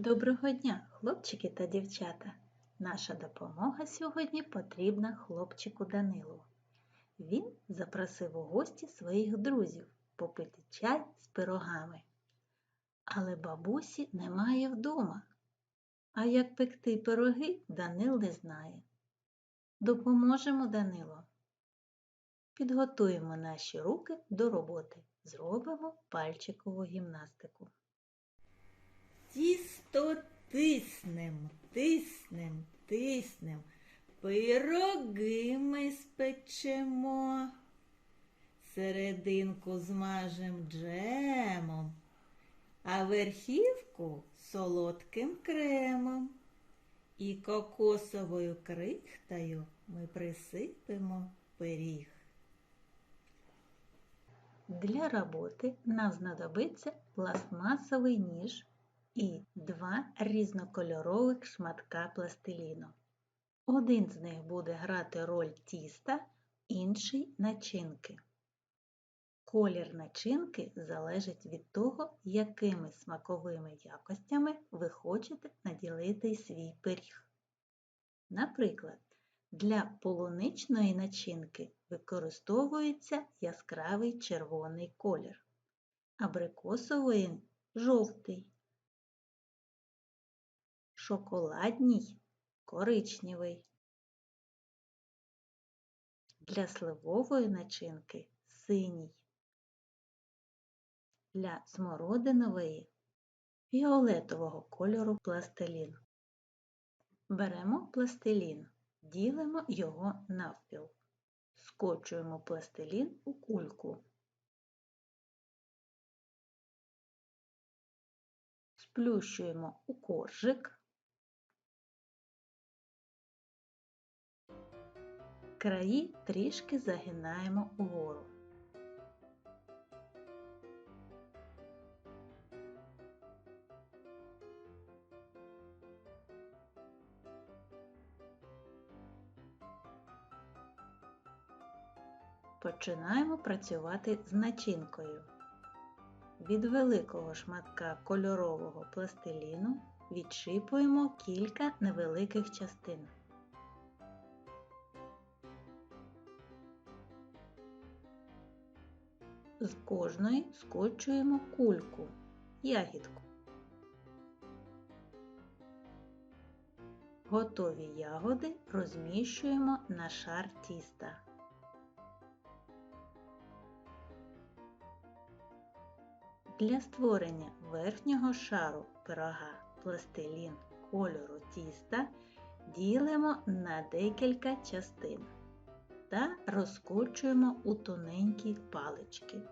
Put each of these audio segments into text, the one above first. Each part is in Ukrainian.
Доброго дня, хлопчики та дівчата! Наша допомога сьогодні потрібна хлопчику Данилу. Він запросив у гості своїх друзів попити чай з пирогами. Але бабусі немає вдома. А як пекти пироги Данил не знає. Допоможемо Данило. Підготуємо наші руки до роботи. Зробимо пальчикову гімнастику. Тісто тиснем, тиснем, тиснем, пироги ми спечемо, серединку змажем джемом, а верхівку солодким кремом. І кокосовою крихтою ми присипемо пиріг. Для роботи нам знадобиться пластмасовий ніж і два різнокольорових шматка пластиліну. Один з них буде грати роль тіста, інший начинки. Колір начинки залежить від того, якими смаковими якостями ви хочете наділити свій пиріг. Наприклад, для полуничної начинки використовується яскравий червоний колір, абрикосової жовтий, шоколадній коричневий. Для сливової начинки синій. Для смородинової фіолетового кольору пластилін. Беремо пластилін, ділимо його навпіл. Скочуємо пластилін у кульку. Сплющуємо у коржик. Краї трішки загинаємо угору. Починаємо працювати з начинкою. Від великого шматка кольорового пластиліну відшипуємо кілька невеликих частин. З кожної скочуємо кульку, ягідку. Готові ягоди розміщуємо на шар тіста. Для створення верхнього шару пирога пластилін кольору тіста ділимо на декілька частин та розкочуємо у тоненькі палички.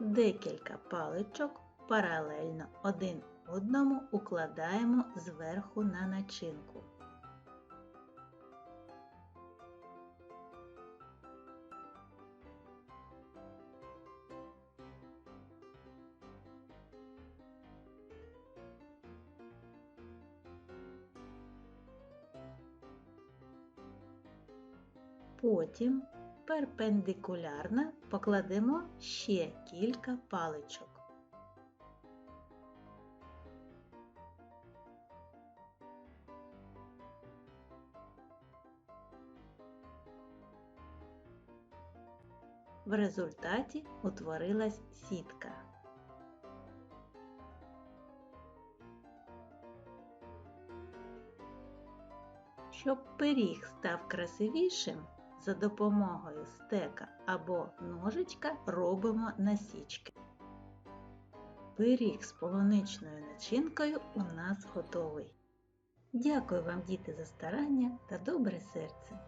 Декілька паличок паралельно один одному укладаємо зверху на начинку. Потім перпендикулярно покладемо ще кілька паличок. В результаті утворилась сітка. Щоб пиріг став красивішим, за допомогою стека або ножичка робимо насічки. Пиріг з полуничною начинкою у нас готовий. Дякую вам, діти, за старання та добре серце!